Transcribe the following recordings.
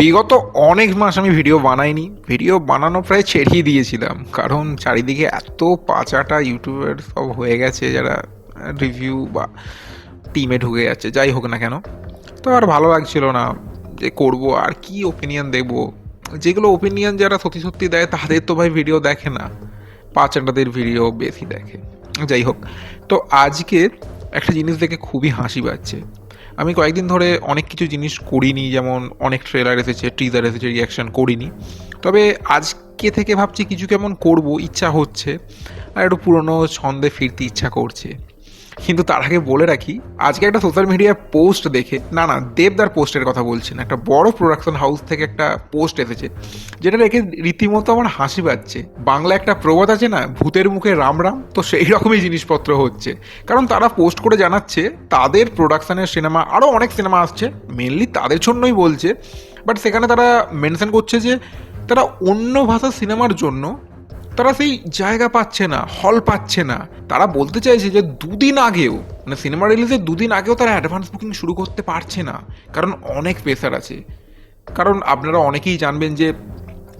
বিগত অনেক মাস আমি ভিডিও বানাইনি। ভিডিও বানানো প্রায় ছেড়েই দিয়েছিলাম। কারণ চারিদিকে এত পাচাটা ইউটিউবের সব হয়ে গেছে, যারা রিভিউ বা টিমে ঢুকে যাচ্ছে, যাই হোক না কেন। তো আর ভালো লাগছিল না যে করব আর কি ওপিনিয়ন দেব। যেগুলো ওপিনিয়ন যারা সত্যি সত্যি দেয়, তাদের তো ভাই ভিডিও দেখে না। পাচাটাদের ভিডিও বেশি দেখে। যাই হোক, তো আজকে একটা জিনিস দেখে খুবই হাসি পাচ্ছে। আমি কয়েকদিন ধরে অনেক কিছু জিনিস করিনি, যেমন অনেক ট্রেলার এসেছে টিজার এসেছে রিয়াকশান করিনি। তবে আজকে থেকে ভাবছি কিছু কেমন করব, ইচ্ছা হচ্ছে, আর একটু পুরনো ছন্দে ফিরতে ইচ্ছা করছে। কিন্তু তার আগে বলে রাখি, আজকে একটা সোশ্যাল মিডিয়া পোস্ট দেখে, না না, দেবদার পোস্টের কথা বলছি না, একটা বড় প্রোডাকশন হাউস থেকে একটা পোস্ট এসেছে, যেটা দেখে রীতিমতো আমার হাসি পাচ্ছে। বাংলা একটা প্রবাদ আছে না, ভূতের মুখে রাম রাম, তো সেই রকমই জিনিসপত্র হচ্ছে। কারণ তারা পোস্ট করে জানাচ্ছে, তাদের প্রোডাকশনের সিনেমা আরও অনেক সিনেমা আসছে মেনলি তাদের জন্যই বলছে বাট সেখানে তারা মেনশন করছে যে, তারা অন্য ভাষার সিনেমার জন্য তারা সেই জায়গা পাচ্ছে না হল পাচ্ছে না। তারা বলতে চাইছে যে দুদিন আগেও মানে সিনেমা রিলিজের দুদিন আগেও তারা অ্যাডভান্স বুকিং শুরু করতে পারছে না, কারণ অনেক প্রেসার আছে। কারণ আপনারা অনেকেই জানবেন যে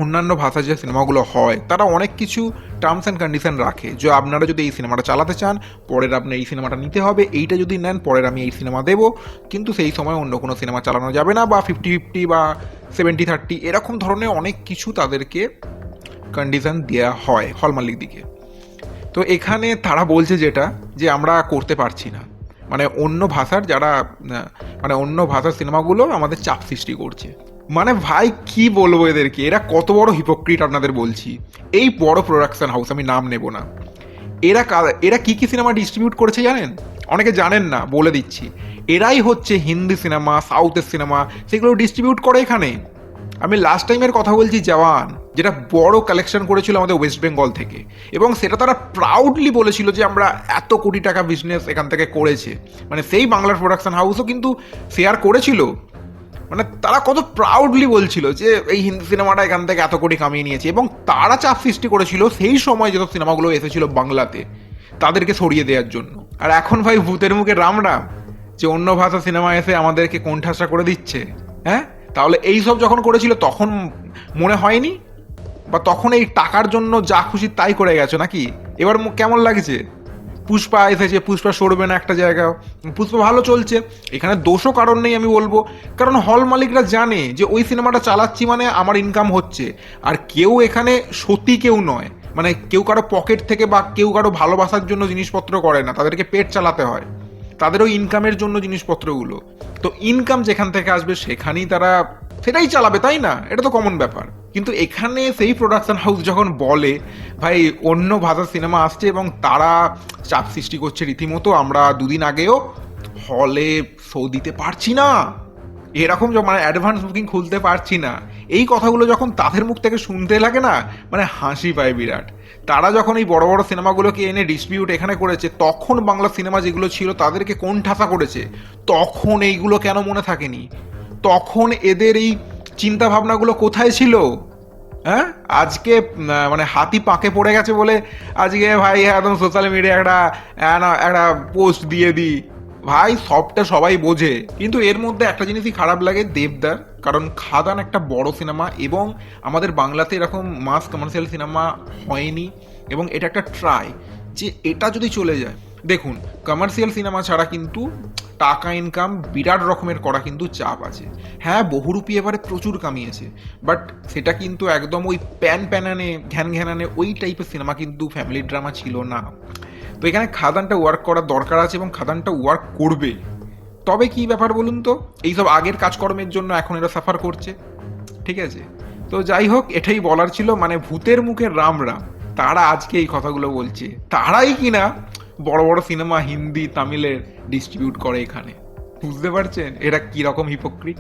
অন্যান্য ভাষার যে সিনেমাগুলো হয়, তারা অনেক কিছু টার্মস অ্যান্ড কন্ডিশন রাখে। যে আপনারা যদি এই সিনেমাটা চালাতে চান, পরের আপনি এই সিনেমাটা নিতে হবে, এইটা যদি নেন, পরের আমি এই সিনেমা দেবো। কিন্তু সেই সময় অন্য কোনো সিনেমা চালানো যাবে না বা ফিফটি ফিফটি বা সেভেন্টি থার্টি এরকম ধরনের অনেক কিছু তাদেরকে কন্ডিশন দেওয়া হয় হল মালিক দিকে। তো এখানে তারা বলছে যেটা, যে আমরা করতে পারছি না। মানে অন্য ভাষার যারা মানে অন্য ভাষার সিনেমাগুলো আমাদের চাপ সৃষ্টি করছে। মানে ভাই, কি বলব এদেরকে? এরা কত বড় হিপোক্রিট আপনাদের বলছি। এই বড় প্রোডাকশন হাউস আমি নাম নেব না। এরা এরা কি কি সিনেমা ডিস্ট্রিবিউট করেছে জানেন? অনেকে জানেন না, বলে দিচ্ছি। এরাই হচ্ছে হিন্দি সিনেমা সাউথের সিনেমা সেগুলো ডিস্ট্রিবিউট করে এখানে। আমি লাস্ট টাইমের কথা বলছি, জওয়ান, যেটা বড় কালেকশন করেছিল আমাদের ওয়েস্ট বেঙ্গল থেকে। এবং সেটা তারা প্রাউডলি বলেছিল যে আমরা এত কোটি টাকা বিজনেস এখান থেকে করেছে। মানে সেই বাংলার প্রোডাকশন হাউসও কিন্তু শেয়ার করেছিল। মানে তারা কত প্রাউডলি বলছিল যে এই হিন্দি সিনেমাটা এখান থেকে এত কোটি কামিয়ে নিয়েছে। এবং তারা চাপ সৃষ্টি করেছিল সেই সময় যেসব সিনেমাগুলো এসেছিল বাংলাতে, তাদেরকে সরিয়ে দেওয়ার জন্য। আর এখন ভাই ভূতের মুখে রাম রাম, যে অন্য ভাষা সিনেমা এসে আমাদেরকে কোণঠাসা করে দিচ্ছে। হ্যাঁ? তাহলে এই সব যখন করেছিল, তখন মনে হয়নি? বা তখন এই টাকার জন্য যা খুশি তাই করে গেছো নাকি? এবার কেমন লাগছে? পুষ্পা এসেছে, পুষ্পা সরবে না একটা জায়গায় পুষ্পা ভালো চলছে। এখানে দোষও কারণ নেই আমি বলব। কারণ হল মালিকরা জানে যে ওই সিনেমাটা চালাচ্ছি মানে আমার ইনকাম হচ্ছে। আর কেউ এখানে সত্যি কেউ নয়। মানে কেউ কারও পকেট থেকে বা কেউ কারও ভালোবাসার জন্য জিনিসপত্র করে না। তাদেরকে পেট চালাতে হয়। তাদেরও ইনকামের জন্য জিনিসপত্রগুলো। তো ইনকাম যেখান থেকে আসবে, সেখানেই তারা সেটাই চালাবে, তাই না? এটা তো কমন ব্যাপার। কিন্তু এখানে সেই প্রোডাকশন হাউস যখন বলে, ভাই, অন্য ভাষার সিনেমা আসছে এবং তারা চাপ সৃষ্টি করছে রীতিমতো, আমরা দুদিন আগেও হলে শো দিতে পারছি না। এরকম মানে অ্যাডভান্স বুকিং খুলতে পারছি না, এই কথাগুলো যখন তাদের মুখ থেকে শুনতে লাগে না মানে হাসি পায় বিরাট। তারা যখন এই বড় বড় সিনেমাগুলোকে এনে ডিস্ট্রিবিউট এখানে করেছে, তখন বাংলা সিনেমা যেগুলো ছিল তাদেরকে কোন ঠাসা করেছে? তখন এইগুলো কেন মনে থাকেনি? তখন এদের এই চিন্তা ভাবনাগুলো কোথায় ছিল? হ্যাঁ? আজকে মানে হাতি পাকে পড়ে গেছে বলে আজকে ভাই একদম সোশ্যাল মিডিয়া একটা একটা পোস্ট দিয়ে দিই। ভাই, সবটা সবাই বোঝে, কিন্তু এর মধ্যে একটা জিনিসই খারাপ লাগে দেবদার, কারণ খাদান একটা বড় সিনেমা এবং আমাদের বাংলাতে এরকম মাস কমার্শিয়াল সিনেমা হয়নি এবং এটা একটা ট্রাই যে এটা যদি চলে যায়, দেখুন কমার্শিয়াল সিনেমা ছাড়া কিন্তু টাকা ইনকাম বিরাট রকমের করা কিন্তু চাপ আছে। হ্যাঁ বহুরূপী এবারে প্রচুর কামিয়েছে বাট সেটা কিন্তু একদম ওই প্যান প্যানানে, ঘ্যান ঘ্যানানে ওই টাইপের সিনেমা কিন্তু ফ্যামিলি ড্রামা ছিল না। তো এখানে খাদানটা ওয়ার্ক করার দরকার আছে এবং খাদানটা ওয়ার্ক করবে। তবে কি ব্যাপার বলুন তো? এইসব আগের কাজকর্মের জন্য এখন এরা সাফার করছে। ঠিক আছে? তো যাই হোক, এটাই বলার ছিল। মানে ভূতের মুখে রাম রাম। তারা আজকে এই কথাগুলো বলছে। তারাই কিনা বড় বড় সিনেমা হিন্দি, তামিলের ডিস্ট্রিবিউট করে এখানে। বুঝতে পারছেন? এরা কীরকম হিপোক্রিট